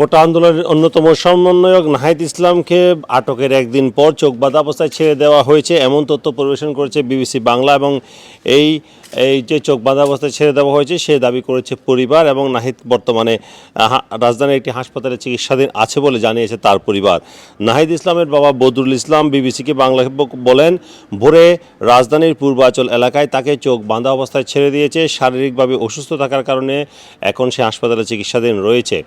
কোটা আন্দোলনের অন্যতম সমন্বয়ক নাহিদ ইসলামকে আটকের একদিন পর চোখ বাঁধা অবস্থায় ছেড়ে দেওয়া হয়েছে। এমন তথ্য পরিবেশন করেছে বিবিসি বাংলা এবং এই এই যে চোখ বাঁধা অবস্থায় ছেড়ে দেওয়া হয়েছে, সে দাবি করেছে পরিবার এবং নাহিদ বর্তমানে রাজধানীর একটি হাসপাতালে চিকিৎসাধীন আছে বলে জানিয়েছে তার পরিবার। নাহিদ ইসলামের বাবা বদরুল ইসলাম বিবিসিকে বাংলা বলেন, ভোরে রাজধানীর পূর্বাচল এলাকায় তাকে চোখ বাঁধা অবস্থায় ছেড়ে দিয়েছে। শারীরিকভাবে অসুস্থ থাকার কারণে এখন সে হাসপাতালে চিকিৎসাধীন রয়েছে।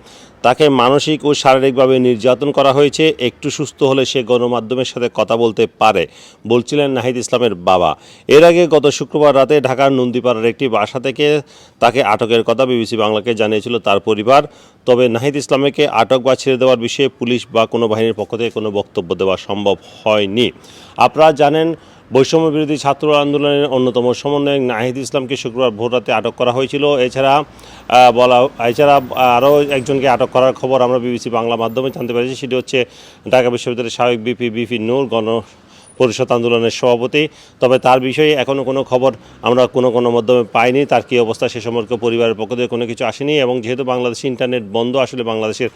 তাকে মানসিক ও শারীরিকভাবে নির্যাতন করা হয়েছে। একটু সুস্থ হলে সে গণমাধ্যমের সাথে কথা বলতে পারে, বলছিলেন নাহিদ ইসলামের বাবা। এর আগে গত শুক্রবার রাতে ঢাকার নন্দীপাড়ার একটি বাসা থেকে তাকে আটকের কথা বিবিসি বাংলাকে জানিয়েছিল তার পরিবার। তবে নাহিদ ইসলামকে আটক বা ছেড়ে দেওয়ার বিষয়ে পুলিশ বা কোনো বাহিনীর পক্ষ থেকে কোনো বক্তব্য দেওয়া সম্ভব হয়নি। আপনারা জানেন বৈষম্য বিরোধী ছাত্র আন্দোলনের অন্যতম সমন্বয়ক নাহিদ ইসলামকে শুক্রবার ভোররাতে আটক করা হয়েছিল। এছাড়া বলা, এছাড়া আরও একজনকে আটক করার খবর আমরা বিবিসি বাংলা মাধ্যমে জানতে পেরেছি। সেটি হচ্ছে ঢাকা বিশ্ববিদ্যালয়ের সাবেক বিপি বিপি নূর, গণ পরিষদ আন্দোলনের সভাপতি। তবে তার বিষয়ে এখনও কোনো খবর আমরা কোনো কোনো মাধ্যমে পাইনি। তার কী অবস্থা সে সম্পর্কে পরিবারের পক্ষ থেকে কোনো কিছু আসেনি এবং যেহেতু বাংলাদেশে ইন্টারনেট বন্ধ, আসলে বাংলাদেশের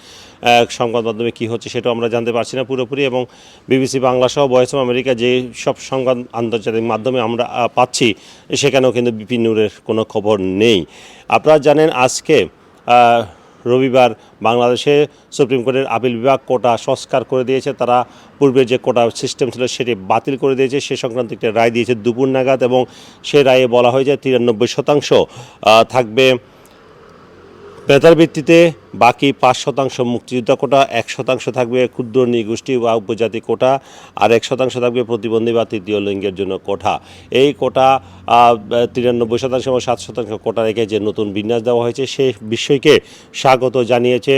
সংবাদ মাধ্যমে কী হচ্ছে সেটাও আমরা জানতে পারছি না পুরোপুরি এবং বিবিসি বাংলা সহ ভয়েস অফ আমেরিকা যে সব সংবাদ আন্তর্জাতিক মাধ্যমে আমরা পাচ্ছি, সেখানেও কিন্তু বিপিন নূরের কোনো খবর নেই। আপনারা জানেন আজকে রবিবার বাংলাদেশে সুপ্রিম কোর্টের আপিল বিভাগ কোটা সংস্কার করে দিয়েছে। তারা পূর্বে যে কোটা সিস্টেম ছিল সেটি বাতিল করে দিয়েছে। সে সংক্রান্ত একটি রায় দিয়েছে দুপুর নাগাদ এবং সে রায়ে বলা হয়েছে তিরানব্বই শতাংশ থাকবে বেতার ভিত্তিতে বাকি পাঁচ শতাংশ মুক্তিযোদ্ধা কোটা, এক শতাংশ থাকবে ক্ষুদ্র নৃগোষ্ঠী বা উপজাতি কোটা আর এক শতাংশ থাকবে প্রতিবন্ধী বা তৃতীয় লিঙ্গের জন্য কোটা এই কোটা তিরানব্বই শতাংশ এবং সাত শতাংশ কোটা রেখে যে নতুন বিন্যাস দেওয়া হয়েছে, সে বিষয়কে স্বাগত জানিয়েছে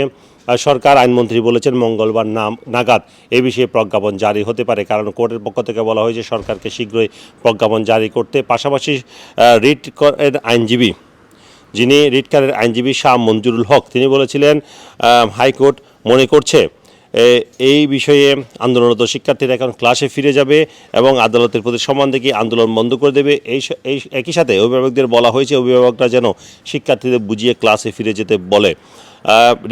সরকার। আইনমন্ত্রী বলেছেন, মঙ্গলবার নাম, নাগাদ এ বিষয়ে প্রজ্ঞাপন জারি হতে পারে। কারণ কোর্টের পক্ষ থেকে বলা হয়েছে, সরকারকে শীঘ্রই প্রজ্ঞাপন জারি করতে। পাশাপাশি রিট আইনজীবী যিনি রিটকারের আইনজীবী শাহ মঞ্জুরুল হক, তিনি বলেছিলেন হাইকোর্ট মনে করছে এই বিষয়ে আন্দোলনরত শিক্ষার্থীরা এখন ক্লাসে ফিরে যাবে এবং আদালতের প্রতি সম্মান দেখিয়ে আন্দোলন বন্ধ করে দেবে। এই এই একই সাথে অভিভাবকদের বলা হয়েছে, অভিভাবকরা যেন শিক্ষার্থীদের বুঝিয়ে ক্লাসে ফিরে যেতে বলে।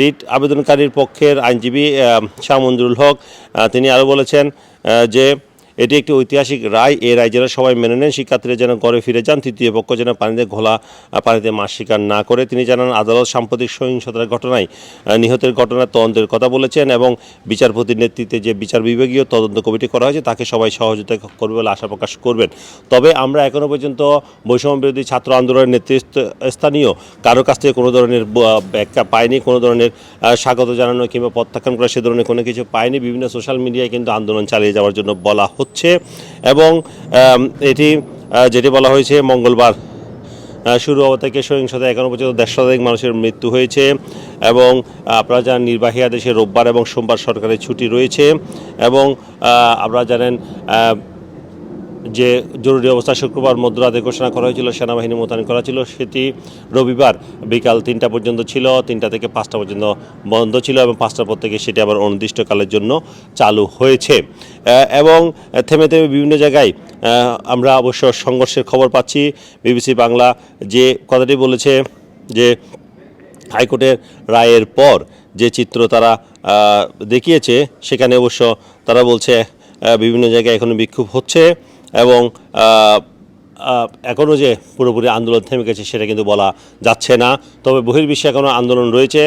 রিট আবেদনকারীর পক্ষের আইনজীবী শাহ মঞ্জুরুল হক তিনি আরও বলেছেন যে এটি একটি ঐতিহাসিক রায়। এ রায় যেন সবাই মেনে নেন, শিক্ষার্থীরা যেন ঘরে ফিরে যান, তৃতীয় পক্ষ যেন পানিতে ঘোলা পানিতে মাছ শিকার না করে। তিনি জানান, আদালত সাম্প্রতিক সহিংসতার ঘটনায় নিহতের ঘটনার তদন্তের কথা বলেছেন এবং বিচারপতির নেতৃত্বে যে বিচার বিভাগীয় তদন্ত কমিটি করা হয়েছে, তাকে সবাই সহযোগিতা করবে বলে আশা প্রকাশ করবেন। তবে আমরা এখনও পর্যন্ত বৈষম্য বিরোধী ছাত্র আন্দোলনের নেতৃত্ব, স্থানীয় কারও কাছ থেকে কোনো ধরনের ব্যাখ্যা পায়নি কোনো ধরনের স্বাগত জানানো কিংবা প্রত্যাখ্যান করা সে ধরনের কোনো কিছু পায়নি বিভিন্ন সোশ্যাল মিডিয়ায় কিন্তু আন্দোলন চালিয়ে যাওয়ার জন্য বলা হচ্ছে এবং এটি যেটি বলা হয়েছে মঙ্গলবার শুরু হওয়া থেকে সহিংসতা এখনও পর্যন্ত দেড় শতাধিক মানুষের মৃত্যু হয়েছে এবং আপনারা জানেন নির্বাহী আদেশে রোববার এবং সোমবার সরকারের ছুটি রয়েছে এবং আপনারা জানেন যে জরুরি অবস্থা শুক্রবার মধ্যরাতে ঘোষণা করা হয়েছিল, সেনাবাহিনী মোতায়েন করা ছিল। সেটি রবিবার বিকাল তিনটা পর্যন্ত ছিল, তিনটা থেকে পাঁচটা পর্যন্ত বন্ধ ছিল এবং পাঁচটার পর থেকে সেটি আবার অনির্দিষ্টকালের জন্য চালু হয়েছে। এবং থেমে থেমে বিভিন্ন জায়গায় আমরা অবশ্য সংঘর্ষের খবর পাচ্ছি। বিবিসি বাংলা যে কথাটি বলেছে যে হাইকোর্টের রায়ের পর যে চিত্র তারা দেখিয়েছে, সেখানে অবশ্য তারা বলছে বিভিন্ন জায়গায় এখনও বিক্ষোভ হচ্ছে। এবং এখনও যে পুরোপুরি আন্দোলন থেমে গেছে সেটা কিন্তু বলা যাচ্ছে না। তবে বহির্বিশ্বে এখনও আন্দোলন রয়েছে।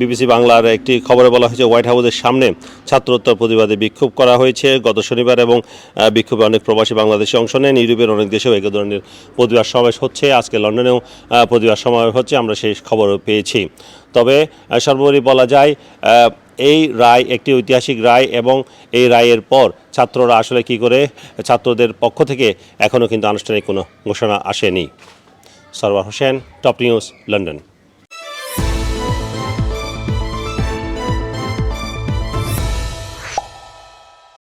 বিবিসি বাংলার একটি খবরে বলা হয়েছে, হোয়াইট হাউসের সামনে ছাত্রোত্তর প্রতিবাদে বিক্ষোভ করা হয়েছে। গত শনিবার এবং বিক্ষোভে অনেক প্রবাসী বাংলাদেশে অংশ নেন। ইউরোপের অনেক দেশেও এক ধরনের প্রতিবাদ সমাবেশ হচ্ছে। আজকে লন্ডনেও প্রতিবাদ সমাবেশ হচ্ছে। আমরা সেই খবরও পেয়েছি। তবে সর্বোপরি বলা যায় এই রায় একটি ঐতিহাসিক রায় এবং এই রায়ের পর ছাত্ররা আসলে কি করে, ছাত্রদের পক্ষ থেকে এখনও কিন্তু আনুষ্ঠানিক কোনো ঘোষণা আসেনি। Sarwar Hossain, Top News, London.